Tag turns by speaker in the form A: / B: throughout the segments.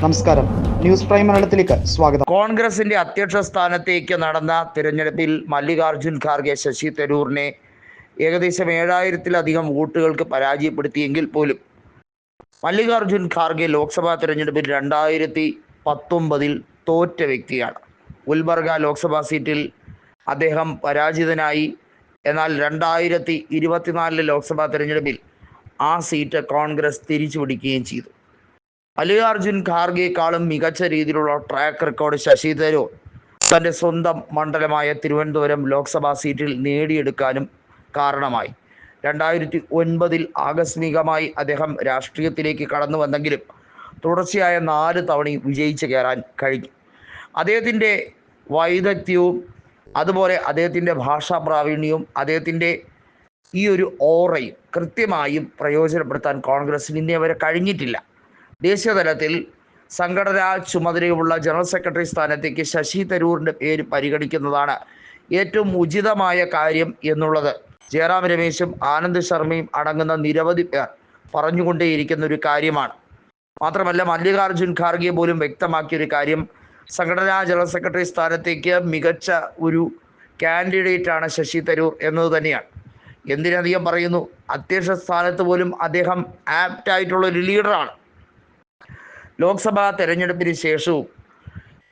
A: നമസ്കാരം. News prime മലയാളത്തിലേക്ക് സ്വാഗതം.
B: കോൺഗ്രസിന്റെ അധ്യക്ഷ സ്ഥാനത്തേക്ക് നടന്ന തിരഞ്ഞെടുപ്പിൽ മല്ലികാർജുൻ ഖാർഗെ ശശി തരൂറിനെ ഏകദേശം ഏഴായിരത്തിലധികം വോട്ടുകൾക്ക് പരാജയപ്പെടുത്തിയെങ്കിൽ പോലും മല്ലികാർജുൻ ഖാർഗെ ലോക്സഭാ തിരഞ്ഞെടുപ്പിൽ രണ്ടായിരത്തി പത്തൊമ്പതിൽ തോറ്റ വ്യക്തിയാണ്. ഗുൽബർഗ ലോക്സഭാ സീറ്റിൽ അദ്ദേഹം പരാജിതനായി. എന്നാൽ രണ്ടായിരത്തി ഇരുപത്തിനാലിലെ ലോക്സഭാ തിരഞ്ഞെടുപ്പിൽ ആ സീറ്റ് കോൺഗ്രസ് തിരിച്ചു പിടിക്കുകയും ചെയ്തു. മല്ലികാർജുൻ ഖാർഗെക്കാളും മികച്ച രീതിയിലുള്ള ട്രാക്ക് റെക്കോർഡ് ശശി തരൂർ. തന്റെ സ്വന്തം മണ്ഡലമായ തിരുവനന്തപുരം ലോക്സഭാ സീറ്റിൽ നേടിയെടുക്കാനും കാരണമായി. രണ്ടായിരത്തി ഒൻപതിൽ ആകസ്മികമായി അദ്ദേഹം രാഷ്ട്രീയത്തിലേക്ക് കടന്നു വന്നെങ്കിലും തുടർച്ചയായ നാല് തവണയും വിജയിച്ചു കയറാൻ കഴിഞ്ഞു. അദ്ദേഹത്തിന്റെ വൈദഗ്ധ്യവും അതുപോലെ അദ്ദേഹത്തിന്റെ ഭാഷാ പ്രാവീണ്യവും അദ്ദേഹത്തിന്റെ ഈ ഒരു ഓറയും കൃത്യമായും പ്രയോജനപ്പെടുത്താൻ കോൺഗ്രസ്സിന് ഇന്നേ വരെ കഴിഞ്ഞിട്ടില്ല. ദേശീയ തലത്തിൽ സംഘടനാ ചുമതലയുള്ള ജനറൽ സെക്രട്ടറി സ്ഥാനത്തേക്ക് ശശി തരൂറിന്റെ പേര് പരിഗണിക്കുന്നതാണ് ഏറ്റവും ഉചിതമായ കാര്യം എന്നുള്ളത്. ജയറാം രമേശും ആനന്ദ് ശർമ്മയും അടങ്ങുന്ന നിരവധി പേർ പറഞ്ഞുകൊണ്ടേയിരിക്കുന്ന ഒരു കാര്യമാണ്. മാത്രമല്ല മല്ലികാർജുൻ ഖാർഗെ പോലും വ്യക്തമാക്കിയ ഒരു കാര്യം സംഘടനാ ജനറൽ സെക്രട്ടറി സ്ഥാനത്തേക്ക് മികച്ച ഒരു കാൻഡിഡേറ്റ് ആണ് ശശി തരൂർ എന്നത് തന്നെയാണ്. എന്തിനധികം പറയുന്നു? അധ്യക്ഷ സ്ഥാനത്ത് പോലും അദ്ദേഹം ആപ്റ്റ് ആയിട്ടുള്ള ഒരു ലീഡറാണ്. ലോക്സഭാ തെരഞ്ഞെടുപ്പിന് ശേഷവും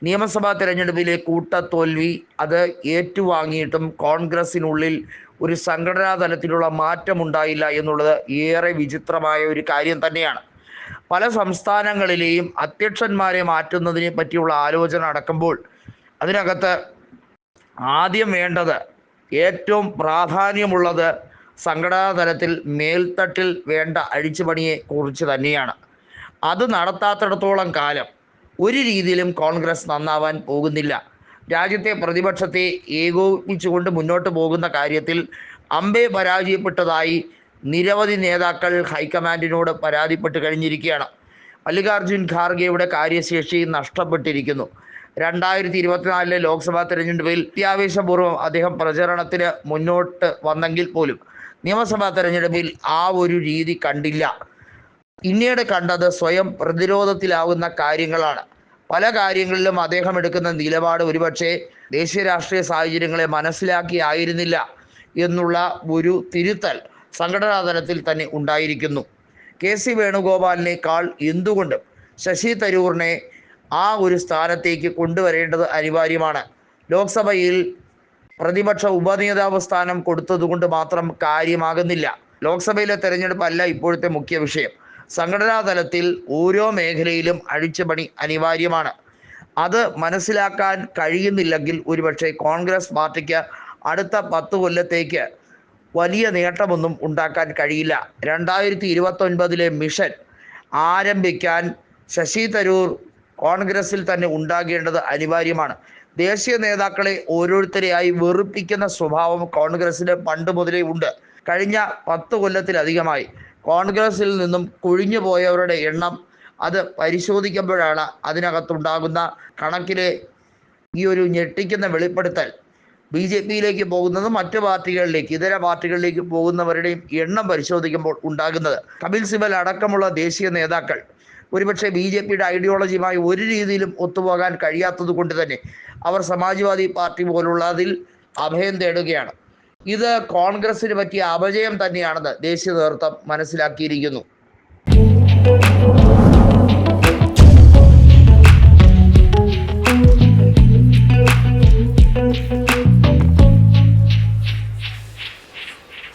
B: നിയമസഭാ തെരഞ്ഞെടുപ്പിലെ കൂട്ടത്തോൽവി അത് ഏറ്റുവാങ്ങിയിട്ടും കോൺഗ്രസിനുള്ളിൽ ഒരു സംഘടനാ തലത്തിലുള്ള മാറ്റമുണ്ടായില്ല എന്നുള്ളത് ഏറെ വിചിത്രമായ ഒരു കാര്യം തന്നെയാണ്. പല സംസ്ഥാനങ്ങളിലെയും അധ്യക്ഷന്മാരെ മാറ്റുന്നതിനെ പറ്റിയുള്ള ആലോചന നടക്കുമ്പോൾ അതിനകത്ത് ആദ്യം വേണ്ടത് ഏറ്റവും പ്രാധാന്യമുള്ളത് സംഘടനാ തലത്തിൽ മേൽത്തട്ടിൽ വേണ്ട അഴിച്ചുപണിയെ കുറിച്ച് തന്നെയാണ്. അത് നടത്താത്തിടത്തോളം കാലം ഒരു രീതിയിലും കോൺഗ്രസ് നന്നാവാൻ പോകുന്നില്ല. രാജ്യത്തെ പ്രതിപക്ഷത്തെ ഏകോപിപ്പിച്ചുകൊണ്ട് മുന്നോട്ട് പോകുന്ന കാര്യത്തിൽ അമ്പെ പരാജയപ്പെട്ടതായി നിരവധി നേതാക്കൾ ഹൈക്കമാൻഡിനോട് പരാതിപ്പെട്ട് കഴിഞ്ഞിരിക്കുകയാണ്. മല്ലികാർജുൻ ഖാർഗെയുടെ കാര്യശേഷി നഷ്ടപ്പെട്ടിരിക്കുന്നു. രണ്ടായിരത്തി ഇരുപത്തിനാലിലെ ലോക്സഭാ തെരഞ്ഞെടുപ്പിൽ അത്യാവേശപൂർവം അദ്ദേഹം പ്രചരണത്തിന് മുന്നോട്ട് വന്നെങ്കിൽ പോലും നിയമസഭാ തെരഞ്ഞെടുപ്പിൽ ആ ഒരു രീതി കണ്ടില്ല. പിന്നീട് കണ്ടത് സ്വയം പ്രതിരോധത്തിലാവുന്ന കാര്യങ്ങളാണ്. പല കാര്യങ്ങളിലും അദ്ദേഹം എടുക്കുന്ന നിലപാട് ഒരുപക്ഷെ ദേശീയ രാഷ്ട്രീയ സാഹചര്യങ്ങളെ മനസ്സിലാക്കിയായിരുന്നില്ല എന്നുള്ള ഒരു തിരുത്തൽ സംഘടനാ തലത്തിൽ തന്നെ ഉണ്ടായിരിക്കുന്നു. കെ സി വേണുഗോപാലിനേക്കാൾ എന്തുകൊണ്ടും ശശി തരൂറിനെ ആ ഒരു സ്ഥാനത്തേക്ക് കൊണ്ടുവരേണ്ടത് അനിവാര്യമാണ്. ലോക്സഭയിൽ പ്രതിപക്ഷ ഉപനേതാവ് സ്ഥാനം കൊടുത്തതുകൊണ്ട് മാത്രം കാര്യമാകുന്നില്ല. ലോക്സഭയിലെ തെരഞ്ഞെടുപ്പ് അല്ല ഇപ്പോഴത്തെ മുഖ്യ വിഷയം. സംഘടനാ തലത്തിൽ ഓരോ മേഖലയിലും അഴിച്ചുപണി അനിവാര്യമാണ്. അത് മനസ്സിലാക്കാൻ കഴിയുന്നില്ലെങ്കിൽ ഒരുപക്ഷെ കോൺഗ്രസ് പാർട്ടിക്ക് അടുത്ത പത്ത് കൊല്ലത്തേക്ക് വലിയ നേട്ടമൊന്നും ഉണ്ടാക്കാൻ കഴിയില്ല. രണ്ടായിരത്തി ഇരുപത്തൊൻപതിലെ മിഷൻ ആരംഭിക്കാൻ ശശി തരൂർ കോൺഗ്രസിൽ തന്നെ ഉണ്ടാകേണ്ടത് അനിവാര്യമാണ്. ദേശീയ നേതാക്കളെ ഓരോരുത്തരെയായി വെറുപ്പിക്കുന്ന സ്വഭാവം കോൺഗ്രസിന് പണ്ട് മുതലേ ഉണ്ട്. കഴിഞ്ഞ പത്ത് കൊല്ലത്തിലധികമായി കോൺഗ്രസിൽ നിന്നും കൊഴിഞ്ഞു പോയവരുടെ എണ്ണം അത് പരിശോധിക്കുമ്പോഴാണ് അതിനകത്തുണ്ടാകുന്ന കണക്കിലെ ഈ ഒരു ഞെട്ടിക്കുന്ന വെളിപ്പെടുത്തൽ. ബി ജെ പിയിലേക്ക് പോകുന്നതും മറ്റു പാർട്ടികളിലേക്ക് ഇതര പാർട്ടികളിലേക്ക് പോകുന്നവരുടെയും എണ്ണം പരിശോധിക്കുമ്പോൾ ഉണ്ടാകുന്നത്. കപിൽ സിബൽ അടക്കമുള്ള ദേശീയ നേതാക്കൾ ഒരുപക്ഷെ ബി ജെ പിയുടെ ഐഡിയോളജിയുമായി ഒരു രീതിയിലും ഒത്തുപോകാൻ കഴിയാത്തത് കൊണ്ട് തന്നെ അവർ സമാജ്വാദി പാർട്ടി പോലുള്ളതിൽ അഭയം തേടുകയാണ്. ഇത് കോൺഗ്രസിന് പറ്റിയ അപജയം തന്നെയാണെന്ന് ദേശീയ നേതൃത്വം മനസ്സിലാക്കിയിരിക്കുന്നു.